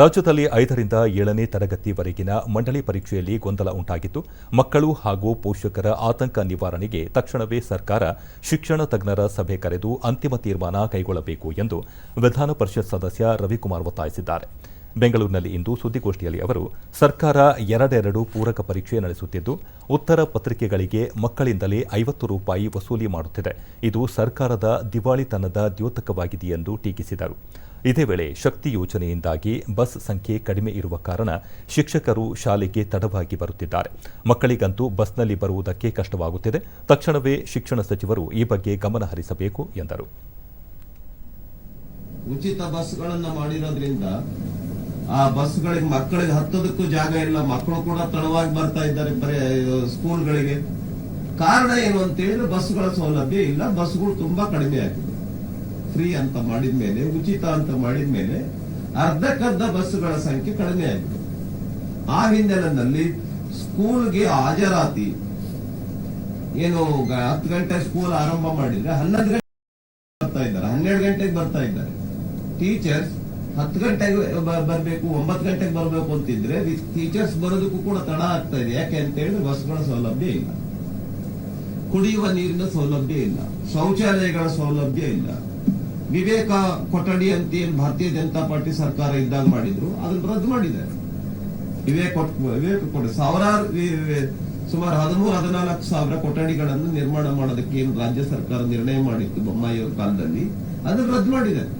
ರಾಜ್ಯದಲ್ಲಿ ಐದರಿಂದ ಏಳನೇ ತರಗತಿವರೆಗಿನ ಮಂಡಳಿ ಪರೀಕ್ಷೆಯಲ್ಲಿ ಗೊಂದಲ ಉಂಟಾಗಿದ್ದು ಮಕ್ಕಳು ಹಾಗೂ ಪೋಷಕರ ಆತಂಕ ನಿವಾರಣೆಗೆ ತಕ್ಷಣವೇ ಸರ್ಕಾರ ಶಿಕ್ಷಣ ತಜ್ಞರ ಸಭೆ ಕರೆದು ಅಂತಿಮ ತೀರ್ಮಾನ ಕೈಗೊಳ್ಳಬೇಕು ಎಂದು ವಿಧಾನ ಪರಿಷತ್ ಸದಸ್ಯ ರವಿಕುಮಾರ್ ಒತ್ತಾಯಿಸಿದ್ದಾರೆ. ಬೆಂಗಳೂರಿನಲ್ಲಿ ಇಂದು ಸುದ್ದಿಗೋಷ್ಠಿಯಲ್ಲಿ ಅವರು, ಸರ್ಕಾರ ಎರಡೆರಡು ಪೂರಕ ಪರೀಕ್ಷೆ ನಡೆಸುತ್ತಿದ್ದು, ಉತ್ತರ ಪತ್ರಿಕೆಗಳಿಗೆ ಮಕ್ಕಳಿಂದಲೇ ಐವತ್ತು ರೂಪಾಯಿ ವಸೂಲಿ ಮಾಡುತ್ತಿದೆ. ಇದು ಸರ್ಕಾರದ ದಿವಾಳಿತನದ ದ್ಯೋತಕವಾಗಿದೆ ಎಂದು ಟೀಕಿಸಿದರು. ಇದೇ ವೇಳೆ ಶಕ್ತಿ ಯೋಜನೆಯಿಂದಾಗಿ ಬಸ್ ಸಂಖ್ಯೆ ಕಡಿಮೆ ಇರುವ ಕಾರಣ ಶಿಕ್ಷಕರು ಶಾಲೆಗೆ ತಡವಾಗಿ ಬರುತ್ತಿದ್ದಾರೆ. ಮಕ್ಕಳಿಗಂತೂ ಬಸ್ನಲ್ಲಿ ಬರುವುದಕ್ಕೆ ಕಷ್ಟವಾಗುತ್ತಿದೆ. ತಕ್ಷಣವೇ ಶಿಕ್ಷಣ ಸಚಿವರು ಈ ಬಗ್ಗೆ ಗಮನ ಹರಿಸಬೇಕು ಎಂದರು. ಉಚಿತ ಬಸ್ಗಳನ್ನು ಮಾಡಿರೋದ್ರಿಂದ ಆ ಬಸ್ಗಳಿಗೆ ಮಕ್ಕಳಿಗೆ ಹತ್ತೋದಕ್ಕೂ ಜಾಗ ಇಲ್ಲ. ಮಕ್ಕಳು ಕೂಡ ತಡವಾಗಿ ಬರ್ತಾ ಇದ್ದಾರೆ ಸ್ಕೂಲ್ಗಳಿಗೆ. ಕಾರಣ ಏನು ಅಂತ ಹೇಳಿದ್ರೆ ಬಸ್ಗಳ ಸೌಲಭ್ಯ ಇಲ್ಲ. ಬಸ್ಗಳು ತುಂಬಾ ಕಡಿಮೆ ಆಗಿದೆ. ಫ್ರೀ ಅಂತ ಮಾಡಿದ ಮೇಲೆ ಉಚಿತ ಅಂತ ಮಾಡಿದ ಮೇಲೆ ಅರ್ಧಕ್ಕರ್ಧ ಬಸ್ಗಳ ಸಂಖ್ಯೆ ಕಡಿಮೆ ಆಗಿದೆ ಆ ಹಿನ್ನೆಲೆಯಲ್ಲಿ ಸ್ಕೂಲ್ಗೆ ಹಾಜರಾತಿ. ಏನು ಹತ್ತು ಗಂಟೆ ಸ್ಕೂಲ್ ಆರಂಭ ಮಾಡಿದ್ರೆ ಹನ್ನೊಂದು ಗಂಟೆ ಬರ್ತಾ ಇದ್ದಾರೆ, ಹನ್ನೆರಡು ಗಂಟೆಗೆ ಬರ್ತಾ ಇದ್ದಾರೆ. ಟೀಚರ್ಸ್ ಹತ್ತು ಗಂಟೆಗೆ ಬರ್ಬೇಕು, ಒಂಬತ್ತು ಗಂಟೆಗೆ ಬರಬೇಕು ಅಂತಿದ್ರೆ ಟೀಚರ್ಸ್ ಬರೋದಕ್ಕೂ ಕೂಡ ತಡ ಆಗ್ತಾ ಇದೆ. ಯಾಕೆ ಅಂತ ಹೇಳಿದ್ರೆ ಬಸ್ಗಳ ಸೌಲಭ್ಯ ಇಲ್ಲ. ಕುಡಿಯುವ ನೀರಿನ ಸೌಲಭ್ಯ ಇಲ್ಲ. ಶೌಚಾಲಯಗಳ ಸೌಲಭ್ಯ ಇಲ್ಲ. ವಿವೇಕ ಕೊಠಡಿ ಅಂತ ಏನ್ ಭಾರತೀಯ ಜನತಾ ಪಾರ್ಟಿ ಸರ್ಕಾರ ಇದ್ದಾಗ ಮಾಡಿದ್ರು, ಅದನ್ನ ರದ್ದು ಮಾಡಿದ್ದಾರೆ. ವಿವೇಕ ವಿವೇಕ ಕೊಠಡಿ, ಸಾವಿರಾರು ಸುಮಾರು ಹದಿಮೂರು, ಹದಿನಾಲ್ಕು ಸಾವಿರ ಕೊಠಡಿಗಳನ್ನು ನಿರ್ಮಾಣ ಮಾಡೋದಕ್ಕೆ ರಾಜ್ಯ ಸರ್ಕಾರ ನಿರ್ಣಯ ಮಾಡಿತ್ತು ಬೊಮ್ಮಾಯಿಯವರ ಕಾಲದಲ್ಲಿ, ಅದನ್ನ ರದ್ದು ಮಾಡಿದ್ದಾರೆ.